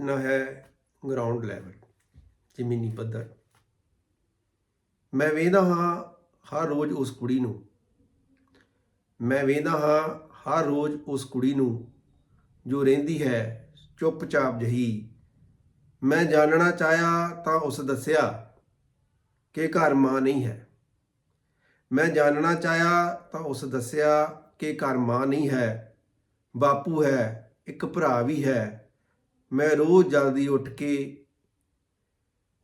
ਨਾ ਹੈ ground level ਜ਼ਮੀਨੀ ਪੱਧਰ ਮੈਂ ਵੇਖਦਾ ਹਾਂ ਹਰ ਰੋਜ਼ ਉਸ ਕੁੜੀ ਨੂੰ ਮੈਂ ਵੇਖਦਾ ਹਾਂ ਹਰ ਰੋਜ਼ ਉਸ ਕੁੜੀ ਨੂੰ ਜੋ ਰਹਿੰਦੀ ਹੈ ਚੁੱਪਚਾਪ ਜਹੀ ਮੈਂ ਜਾਣਨਾ ਚਾਹਿਆ ਤਾਂ ਉਸ ਦੱਸਿਆ ਕਿ ਘਰ ਮਾਂ ਨਹੀਂ ਹੈ ਮੈਂ ਜਾਣਨਾ ਚਾਹਿਆ ਤਾਂ ਉਸ ਦੱਸਿਆ ਕਿ ਘਰ ਮਾਂ ਨਹੀਂ ਹੈ ਬਾਪੂ ਹੈ ਇੱਕ ਭਰਾ ਵੀ ਹੈ ਮੈਂ ਰੋਜ਼ ਜਲਦੀ ਉੱਠ ਕੇ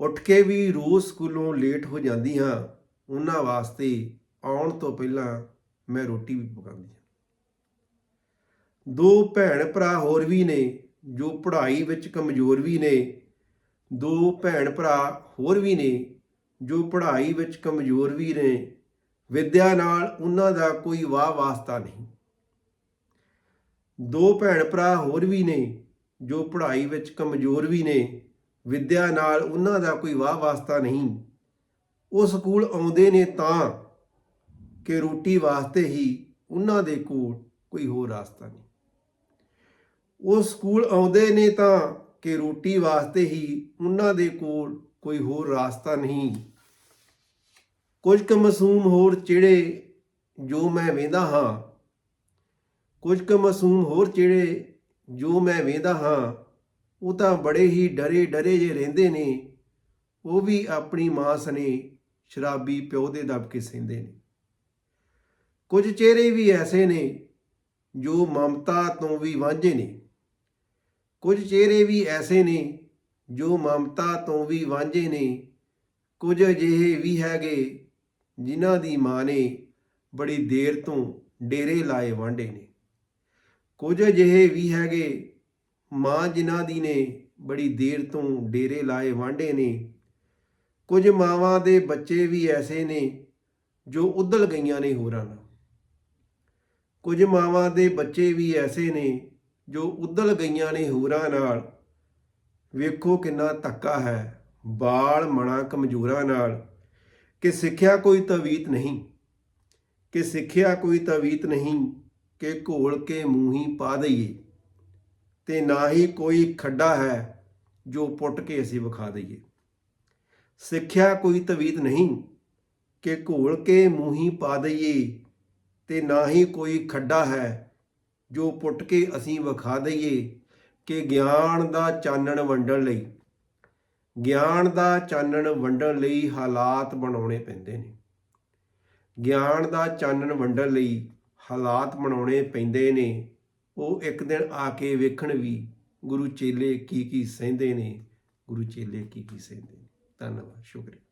ਉੱਠ ਕੇ ਵੀ ਰੋਜ਼ ਸਕੂਲੋਂ ਲੇਟ ਹੋ ਜਾਂਦੀ ਹਾਂ। ਉਹਨਾਂ ਵਾਸਤੇ ਆਉਣ ਤੋਂ ਪਹਿਲਾਂ ਮੈਂ ਰੋਟੀ ਵੀ ਪਕਾਉਂਦੀ ਹਾਂ। ਦੋ ਭੈਣ ਭਰਾ ਹੋਰ ਵੀ ਨੇ, ਜੋ ਪੜ੍ਹਾਈ ਵਿੱਚ ਕਮਜ਼ੋਰ ਵੀ ਨੇ। ਦੋ ਭੈਣ ਭਰਾ ਹੋਰ ਵੀ ਨੇ, ਜੋ ਪੜ੍ਹਾਈ ਵਿੱਚ ਕਮਜ਼ੋਰ ਵੀ ਨੇ। ਵਿਦਿਆ ਨਾਲ ਉਹਨਾਂ ਦਾ ਕੋਈ ਵਾਹ ਵਾਸਤਾ ਨਹੀਂ। ਦੋ ਭੈਣ ਭਰਾ ਹੋਰ ਵੀ ਨੇ ਜੋ ਪੜ੍ਹਾਈ ਵਿੱਚ ਕਮਜ਼ੋਰ ਵੀ ਨੇ, ਵਿੱਦਿਆ ਨਾਲ ਉਹਨਾਂ ਦਾ ਕੋਈ ਵਾਹ ਵਾਸਤਾ ਨਹੀਂ। ਉਹ ਸਕੂਲ ਆਉਂਦੇ ਨੇ ਤਾਂ ਕਿ ਰੋਟੀ ਵਾਸਤੇ ਹੀ ਉਹਨਾਂ ਦੇ ਕੋਲ ਕੋਈ ਹੋਰ ਰਾਸਤਾ ਨਹੀਂ। ਉਹ ਸਕੂਲ ਆਉਂਦੇ ਨੇ ਤਾਂ ਕਿ ਰੋਟੀ ਵਾਸਤੇ ਹੀ ਉਹਨਾਂ ਦੇ ਕੋਲ ਕੋਈ ਹੋਰ ਰਾਸਤਾ ਨਹੀਂ। ਕੁਝ ਕੁ ਮਾਸੂਮ ਹੋਰ ਜਿਹੜੇ ਜੋ ਮੈਂ ਵੇਂਦਾ ਹਾਂ, ਕੁਝ ਕੁ ਮਾਸੂਮ ਹੋਰ ਚਿਹੜੇ ਜੋ ਮੈਂ ਵੇਂਦਾ ਹਾਂ, ਉਹ ਤਾਂ ਬੜੇ ਹੀ ਡਰੇ ਡਰੇ ਜੇ ਰਹਿੰਦੇ ਨੇ। ਉਹ ਵੀ ਆਪਣੀ ਮਾਂ ਸਨੇ ਸ਼ਰਾਬੀ ਪਿਓ ਦੇ ਦਬ ਕੇ ਸਹਿੰਦੇ ਨੇ। ਕੁਝ ਚਿਹਰੇ ਵੀ ਐਸੇ ਨੇ ਜੋ ਮਮਤਾ ਤੋਂ ਵੀ ਵਾਂਝੇ ਨੇ। ਕੁਝ ਚਿਹਰੇ ਵੀ ਐਸੇ ਨੇ ਜੋ ਮਮਤਾ ਤੋਂ ਵੀ ਵਾਂਝੇ ਨੇ। ਕੁਝ ਅਜਿਹੇ ਵੀ ਹੈਗੇ ਜਿਨ੍ਹਾਂ ਦੀ ਮਾਂ ਨੇ ਬੜੀ ਦੇਰ ਤੋਂ ਡੇਰੇ ਲਾਏ ਵਾਂਡੇ ਨੇ। ਕੁਝ ਅਜਿਹੇ ਵੀ ਹੈਗੇ, ਮਾਂ ਜਿਨ੍ਹਾਂ ਦੀ ਨੇ ਬੜੀ ਦੇਰ ਤੋਂ ਡੇਰੇ ਲਾਏ ਵਾਂਡੇ ਨੇ, ਕੁਝ ਮਾਵਾਂ ਦੇ ਬੱਚੇ ਵੀ ਐਸੇ ਨੇ ਜੋ ਉਦਲ ਗਈਆਂ ਨੇ ਹੋਰਾਂ ਨਾਲ। ਕੁਝ ਮਾਵਾਂ ਦੇ ਬੱਚੇ ਵੀ ਐਸੇ ਨੇ ਜੋ ਉਦਲ ਗਈਆਂ ਨੇ ਹੋਰਾਂ ਨਾਲ। ਵੇਖੋ ਕਿੰਨਾ ਧੱਕਾ ਹੈ, ਬਾਲ ਮਣਾ ਕਮਜ਼ੋਰਾਂ ਨਾਲ। ਕਿ ਸਿੱਖਿਆ ਕੋਈ ਤਵੀਤ ਨਹੀਂ, ਕਿ ਸਿੱਖਿਆ ਕੋਈ ਤਵੀਤ ਨਹੀਂ। ਕਿ ਘੋਲ ਕੇ ਮੂੰਹੀ ਪਾ ਦਈਏ। ਤੇ ਨਾ ਹੀ ਕੋਈ ਖੱਡਾ ਹੈ ਜੋ ਪੁੱਟ ਕੇ ਅਸੀਂ ਵਿਖਾ ਦਈਏ। ਸਿੱਖਿਆ ਕੋਈ ਤਵੀਤ ਨਹੀਂ ਕਿ ਘੋਲ ਕੇ ਮੂੰਹੀ ਪਾ ਦਈਏ ਤੇ ਨਾ ਹੀ ਕੋਈ ਖੱਡਾ ਹੈ ਜੋ ਪੁੱਟ ਕੇ ਅਸੀਂ ਵਿਖਾ ਦਈਏ ਕਿ ਗਿਆਨ ਦਾ ਚਾਨਣ ਵੰਡਣ ਲਈ। ਗਿਆਨ ਦਾ ਚਾਨਣ ਵੰਡਣ ਲਈ ਹਾਲਾਤ ਬਣਾਉਣੇ ਪੈਂਦੇ ਨੇ। ਗਿਆਨ ਦਾ ਚਾਨਣ ਵੰਡਣ ਲਈ ਹਾਲਾਤ ਬਣਾਉਣੇ ਪੈਂਦੇ ਨੇ। ਉਹ ਇੱਕ ਦਿਨ ਆ ਕੇ ਵੇਖਣ ਵੀ ਗੁਰੂ ਚੇਲੇ ਕੀ ਕੀ ਸਹਿੰਦੇ ਨੇ। ਗੁਰੂ ਚੇਲੇ ਕੀ ਕੀ ਸਹਿੰਦੇ ਨੇ। ਧੰਨਵਾਦ, ਸ਼ੁਕਰੀਆ।